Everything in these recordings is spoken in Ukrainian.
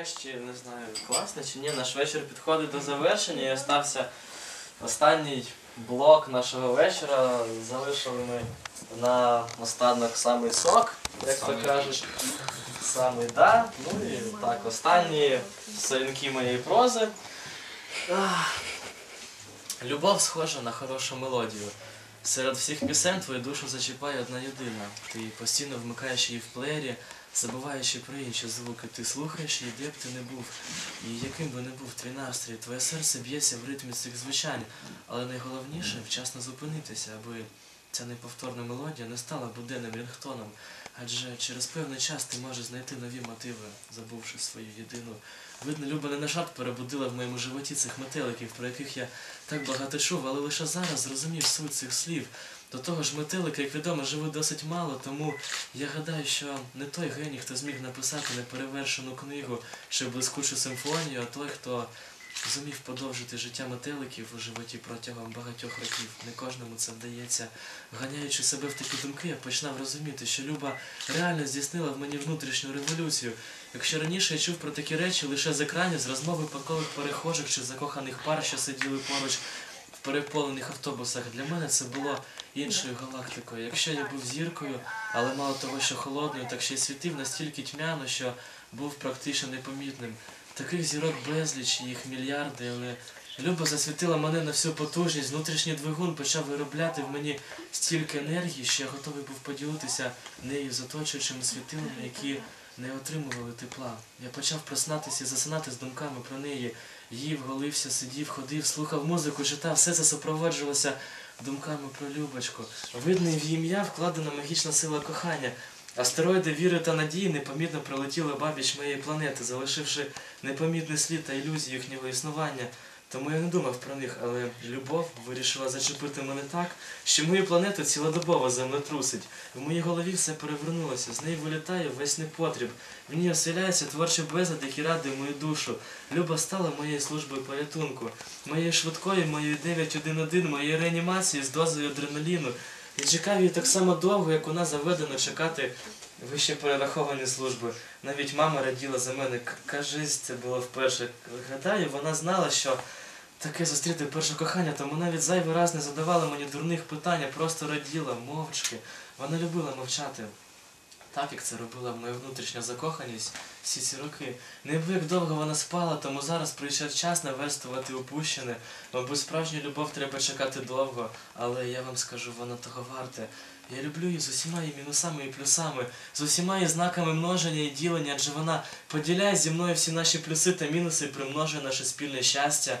нарешті, не знаю, класно чи ні, наш вечір підходить до завершення і остався останній блок нашого вечора. Залишили ми на останок самий сок, як то кажуть. Самий да. Ну і так, останні сторінки моєї прози. Ах. Любов схожа на хорошу мелодію. Серед всіх пісень твою душу зачіпає одна єдина. Ти постійно вмикаєш її в плеєрі, забуваючи про інші звуки. Ти слухаєш її, де б ти не був. І яким би не був твій настрій, твоє серце б'ється в ритмі цих звучань. Але найголовніше вчасно зупинитися, аби ця неповторна мелодія не стала буденним рінгтоном. Адже через певний час ти можеш знайти нові мотиви, забувши свою єдину. Видно, Люба не на жарт перебудила в моєму животі цих метеликів, про яких я так багато чув, але лише зараз зрозумів суть цих слів. До того ж, метелики, як відомо, живуть досить мало, тому я гадаю, що не той геній, хто зміг написати неперевершену книгу чи блискучу симфонію, а той, хто зумів подовжити життя метеликів у животі протягом багатьох років. Не кожному це вдається. Ганяючи себе в такі думки, я починав розуміти, що Люба реально здійснила в мені внутрішню революцію. Якщо раніше я чув про такі речі лише з екранів, з розмов випадкових перехожих чи закоханих пар, що сиділи поруч в переповнених автобусах, для мене це було іншою галактикою. Якщо я був зіркою, але мало того, що холодною, так ще й світив настільки тьмяно, що був практично непомітним. Таких зірок безліч, їх мільярди, але Люба засвітила мене на всю потужність, внутрішній двигун почав виробляти в мені стільки енергії, що я готовий був поділитися нею з оточуючими світилами, які не отримували тепла. Я почав проснатися і засинати з думками про неї. Їв, голився, сидів, ходив, слухав музику, читав, все це супроводжувалося думками про Любочку. Видно, в ім'я вкладена магічна сила кохання. Астероїди віри та надії непомітно пролетіли бабіч моєї планети, залишивши непомітний слід та ілюзію їхнього існування. Тому я не думав про них, але любов вирішила зачепити мене так, що мою планету цілодобово землетрусить. В моїй голові все перевернулося, з неї вилітає весь непотріб. В ній оселяється творчий безлад, який радує мою душу. Люба стала моєю службою порятунку, моєю швидкою, моєю 911, моєю реанімацією з дозою адреналіну. І чекав її так само довго, як у нас заведено чекати вище перераховані служби. Навіть мама раділа за мене. Кажись, це було вперше. Гадаю, вона знала, що таке зустріти перше кохання, тому навіть зайвий раз не задавала мені дурних питань, а просто раділа мовчки. Вона любила мовчати. Так, як це робила моя внутрішня закоханість всі ці роки. Не як довго вона спала, тому зараз прийшов час наверстувати упущене. Мабуть, справжню любов треба чекати довго, але я вам скажу, вона того варте. Я люблю її з усіма її мінусами і плюсами, з усіма її знаками множення і ділення, адже вона поділяє зі мною всі наші плюси та мінуси і примножує наше спільне щастя.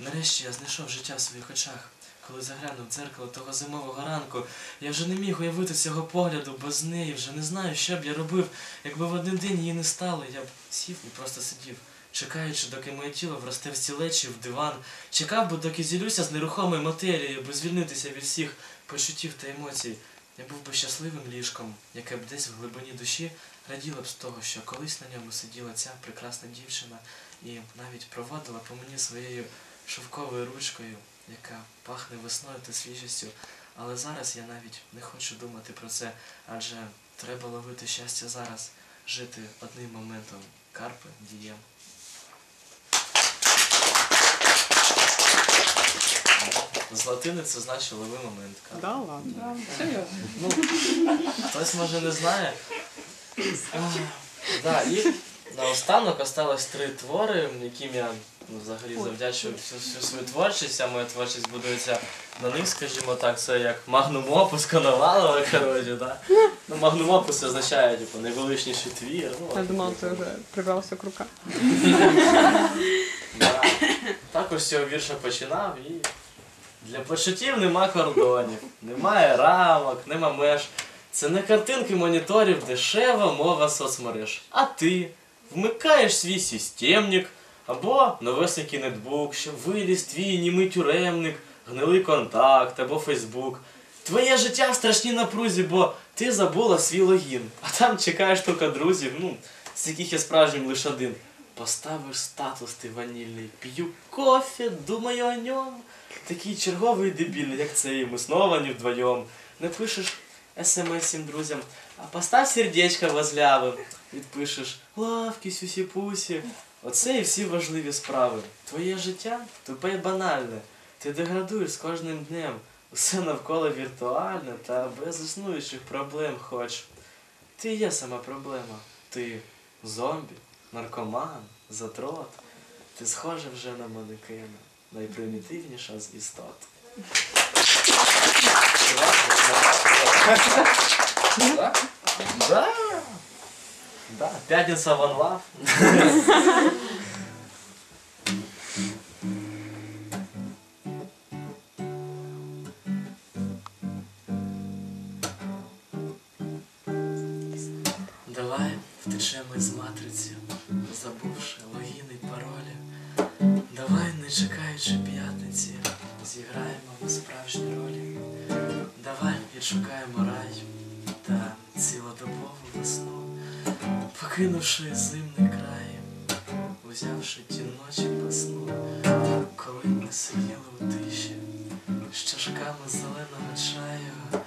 Нарешті я знайшов життя в своїх очах. Коли заглянув в дзеркало того зимового ранку, я вже не міг уявити цього погляду без неї, вже не знаю, що б я робив, якби в один день її не стало, я б сів і просто сидів, чекаючи, доки моє тіло вросте в стілечі, в диван, чекав би, доки зілюся з нерухомою матерією, аби звільнитися від всіх почуттів та емоцій. Я був би щасливим ліжком, яке б десь в глибині душі раділа б з того, що колись на ньому сиділа ця прекрасна дівчина і навіть проводила по мені своєю шовковою ручкою, яка пахне весною та свіжістю. Але зараз я навіть не хочу думати про це, адже треба ловити щастя зараз, жити одним моментом. Карпе дієм. З латини це значить лови момент. Карпе. Да, ладно. Серйозно. Ну, хтось може не знає. Ах, Да, і наостанок осталось три твори, яким я ну, взагалі завдячую всю, всю свою творчість, а моя творчість будується на них, скажімо так, це як магнум опус Коновалова, коротше, да? Ну, магнум опус означає, типу, найвеличніший твір. Ну, Я от, думала, ти вже прибрався к рукам. Да. Також з цього вірша починав і для почуттів нема кордонів, немає рамок, нема меж. Це не картинки моніторів, дешева мова соцмереж. А ти вмикаєш свій системник або новесенький нетбук, що виліз твій німий тюремник, гнилий контакт або Фейсбук. Твоє життя в страшній напрузі, бо ти забула свій логін, а там чекаєш тільки друзів, ну, з яких є справжнім лише один. Поставиш статус ти ванільний, п'ю кофе, думаю о ньому. Такий черговий дебільний, як цей, ми знову не вдвоєм. Не пишеш смс друзям, А постав сердечко возле Ави, відпишеш лавки, сюсі-пусі. Оце і всі важливі справи. Твоє життя тупе й банальне. Ти деградуєш з кожним днем. Усе навколо віртуальне та без існуючих проблем хоч. Ти є сама проблема. Ти зомбі, наркоман, затрот. Ти схожа вже на манекена, найпримітивніша з істот. Да? Да. Да. Пятница One Love. Давай втечемо із матриці, забувши логіни паролі. Давай, не чекаючи п'ятниці, зіграємо в справжні ролі. Давай відшукаємо рай цілодобову весну, покинувши зимний край, узявши ті ночі по сну, коли ми сиділи у тиші, з чашками зеленого чаю,